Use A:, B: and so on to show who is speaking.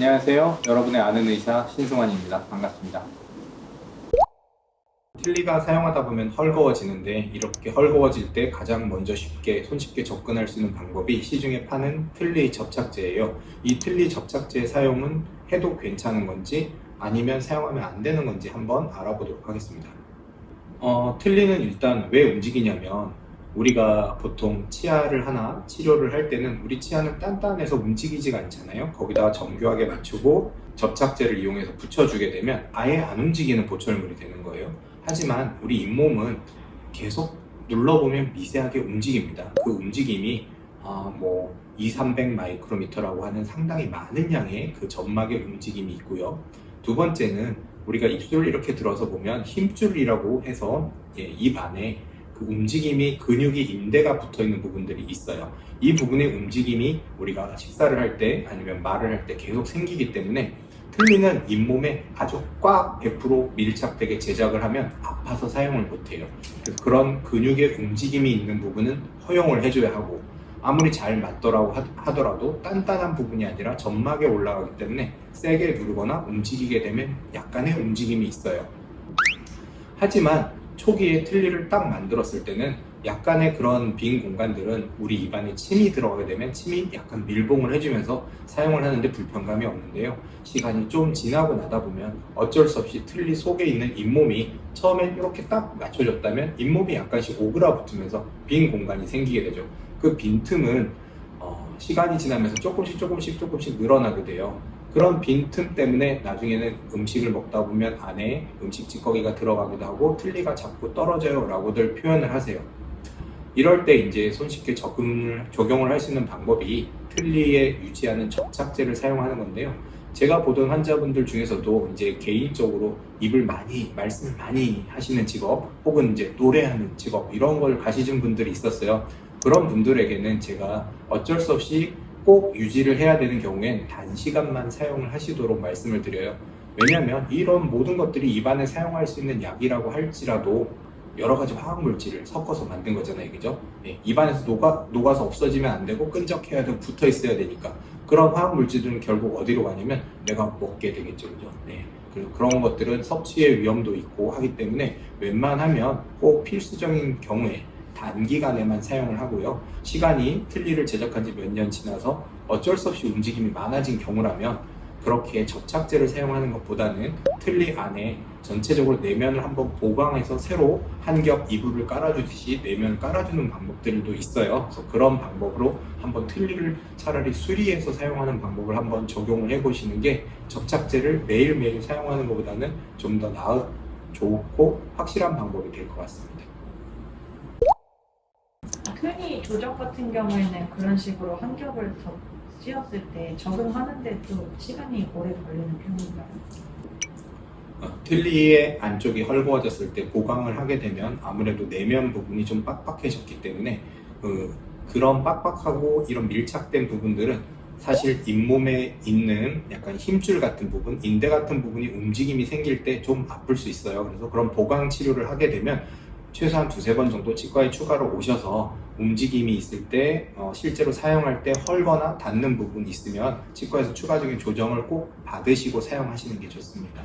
A: 안녕하세요. 여러분의 아는 의사 신승환입니다. 반갑습니다. 틀니가 사용하다 보면 헐거워지는데 이렇게 헐거워질 때 가장 먼저 쉽게 손쉽게 접근할 수 있는 방법이 시중에 파는 틀니 접착제예요. 이 틀니 접착제 사용은 해도 괜찮은 건지 아니면 사용하면 안 되는 건지 한번 알아보도록 하겠습니다. 어, 틀니는 일단 왜 움직이냐면 우리가 보통 치아를 하나 치료를 할 때는 우리 치아는 단단해서 움직이지가 않잖아요. 거기다가 정교하게 맞추고 접착제를 이용해서 붙여주게 되면 아예 안 움직이는 보철물이 되는 거예요. 하지만 우리 잇몸은 계속 눌러보면 미세하게 움직입니다. 그 움직임이 아, 뭐 2, 300 마이크로미터라고 하는 상당히 많은 양의 그 점막의 움직임이 있고요. 두 번째는 우리가 입술 이렇게 들어서 보면 힘줄이라고 해서 예, 입 안에 그 움직임이 근육이 인대가 붙어 있는 부분들이 있어요. 이 부분의 움직임이 우리가 식사를 할 때 아니면 말을 할 때 계속 생기기 때문에 틀니는 잇몸에 아주 꽉 100% 밀착되게 제작을 하면 아파서 사용을 못해요. 그런 근육의 움직임이 있는 부분은 허용을 해줘야 하고 아무리 잘 맞더라고 하- 하더라도 단단한 부분이 아니라 점막에 올라가기 때문에 세게 누르거나 움직이게 되면 약간의 움직임이 있어요. 하지만 초기에 틀니를 딱 만들었을 때는 약간의 그런 빈 공간들은 우리 입안에 침이 들어가게 되면 침이 약간 밀봉을 해주면서 사용을 하는데 불편감이 없는데요. 시간이 좀 지나고 나다 보면 어쩔 수 없이 틀니 속에 있는 잇몸이 처음엔 이렇게 딱 맞춰졌다면 잇몸이 약간씩 오그라붙으면서 빈 공간이 생기게 되죠. 그 빈틈은 어, 시간이 지나면서 조금씩 조금씩 조금씩 늘어나게 돼요. 그런 빈틈 때문에 나중에는 음식을 먹다 보면 안에 음식 찌꺼기가 들어가기도 하고 틀니가 자꾸 떨어져요 라고들 표현을 하세요. 이럴 때 이제 손쉽게 적응을, 적용을 할 수 있는 방법이 틀니에 유지하는 접착제를 사용하는 건데요. 제가 보던 환자분들 중에서도 이제 개인적으로 입을 많이, 말씀을 많이 하시는 직업 혹은 이제 노래하는 직업 이런 걸 가시는 분들이 있었어요. 그런 분들에게는 제가 어쩔 수 없이 꼭 유지를 해야 되는 경우엔 단시간만 사용을 하시도록 말씀을 드려요. 왜냐하면 이런 모든 것들이 입안에 사용할 수 있는 약이라고 할지라도 여러 가지 화학 물질을 섞어서 만든 거잖아요, 그죠? 예, 입안에서 녹아 녹아서 없어지면 안 되고 끈적해야 되고 붙어 있어야 되니까 그런 화학 물질들은 결국 어디로 가냐면 내가 먹게 되겠죠, 그죠? 네. 그리고 그런 것들은 섭취의 위험도 있고 하기 때문에 웬만하면 꼭 필수적인 경우에 단기간에만 사용을 하고요. 시간이 틀니를 제작한 지 몇 년 지나서 어쩔 수 없이 움직임이 많아진 경우라면 그렇게 접착제를 사용하는 것보다는 틀니 안에 전체적으로 내면을 한번 보강해서 새로 한 겹 이불을 깔아주듯이 내면을 깔아주는 방법들도 있어요. 그래서 그런 방법으로 한번 틀니를 차라리 수리해서 사용하는 방법을 한번 적용을 해보시는 게 접착제를 매일매일 사용하는 것보다는 좀 더 나은, 좋고 확실한 방법이 될 것 같습니다.
B: 흔히 조적 같은 경우에는 그런 식으로 한 겹을 더 씌웠을 때 적응하는데 도 시간이 오래 걸리는 편인가요?
A: 어, 틀니의 안쪽이 헐거워졌을 때 보강을 하게 되면 아무래도 내면 부분이 좀 빡빡해졌기 때문에 그, 그런 빡빡하고 이런 밀착된 부분들은 사실 잇몸에 있는 약간 힘줄 같은 부분, 인대 같은 부분이 움직임이 생길 때 좀 아플 수 있어요. 그래서 그런 보강 치료를 하게 되면 최소한 두세 번 정도 치과에 추가로 오셔서 움직임이 있을 때 어, 실제로 사용할 때 헐거나 닿는 부분이 있으면 치과에서 추가적인 조정을 꼭 받으시고 사용하시는 게 좋습니다.